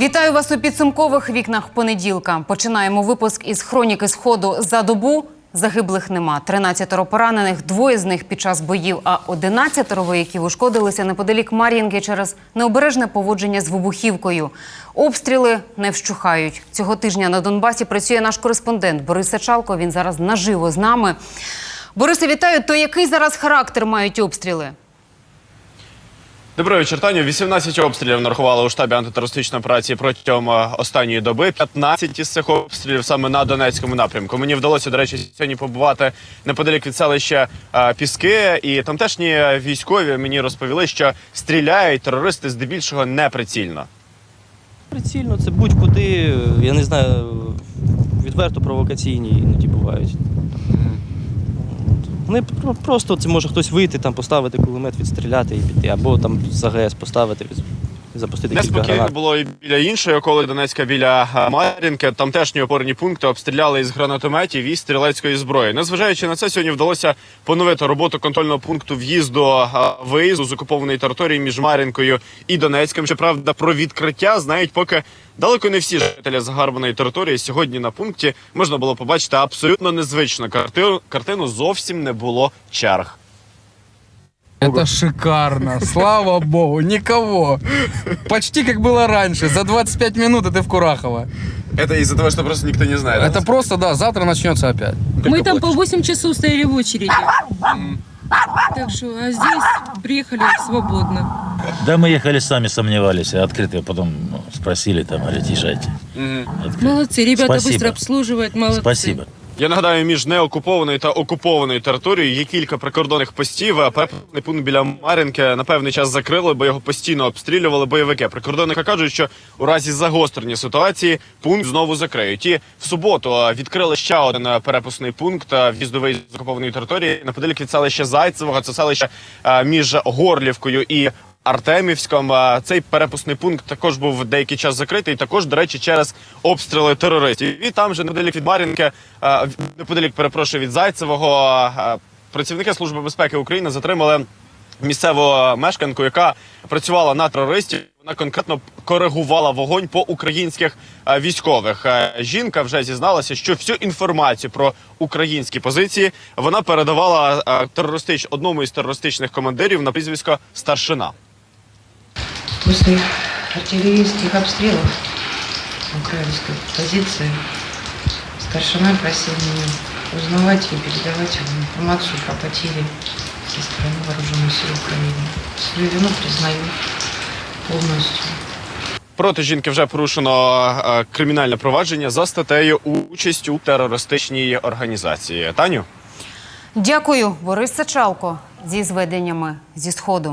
Вітаю вас у підсумкових вікнах понеділка. Починаємо випуск із хроніки сходу за добу. Загиблих нема. 13 поранених, двоє з них під час боїв, а 11 вояків ушкодилися неподалік Мар'їнки через необережне поводження з вибухівкою. Обстріли не вщухають. Цього тижня на Донбасі працює наш кореспондент Борис Сачалко. Він зараз наживо з нами. Борисе, вітаю. То який зараз характер мають обстріли? Добрий вечір, Таню. 18 обстрілів нарахували у штабі антитерористичної операції протягом е, останньої доби. 15 із цих обстрілів саме на Донецькому напрямку. Мені вдалося, до речі, сьогодні побувати неподалік від селища е, Піски. І тамтешні військові мені розповіли, що стріляють терористи здебільшого неприцільно. Прицільно це будь-куди, я не знаю, відверто провокаційні іноді бувають. Вони про- просто це може хтось вийти, там поставити кулемет, відстріляти і піти, або там з АГС поставити, від- запустити кілька Неспокійно було і біля іншої околи Донецька, біля Мар'їнки. Тамтешні опорні пункти обстріляли із гранатометів і стрілецької зброї. Незважаючи на це, сьогодні вдалося поновити роботу контрольного пункту в'їзду виїзду з окупованої території між Мар'їнкою і Донецьком. Щоправда, про відкриття знають поки далеко не всі жителі загарбаної території. Сьогодні на пункті можна було побачити абсолютно незвичну картину. Картину зовсім не було черг. Это шикарно, слава богу, никого. Почти как было раньше, за 25 минут ты в Курахово. Это из-за того, что просто никто не знает. Это просто, да, завтра начнется опять. Мы там по 8 часов стояли в очереди. Так что, а здесь приехали свободно. Да, мы ехали сами, сомневались, открыто потом спросили, там, говорят, езжайте. Молодцы, ребята Спасибо. быстро обслуживают, молодцы. Спасибо. Я нагадаю, між неокупованою та окупованою територією є кілька прикордонних постів. а пункт біля Мар'їнки на певний час закрили, бо його постійно обстрілювали бойовики. Прикордонники кажуть, що у разі загострення ситуації пункт знову закриють. І в суботу відкрили ще один а, перепускний пункт в'їздовий з окупованої території неподалік від селища Зайцевого. Це селище між Горлівкою і. Артемівськом цей перепускний пункт також був деякий час закритий. Також, до речі, через обстріли терористів. І там же неподалік від Мар'їнки, а, неподалік перепрошую від Зайцевого. Працівники служби безпеки України затримали місцеву мешканку, яка працювала на терористів. Вона конкретно коригувала вогонь по українських е, військових. Е, Жінка вже зізналася, що всю інформацію про українські позиції вона передавала е, терористич одному із терористичних командирів на прізвисько старшина. После артиллерийских обстрелов украинской позиции старшина просил меня узнавать и передавать ему информацию про потери со стороны вооруженных сил Украины. Свою вину признаю полностью. Проти жінки вже порушено е, кримінальне провадження за статтею участь у терористичній організації. Таню. Дякую, Борис Сачалко, зі зведеннями зі сходу.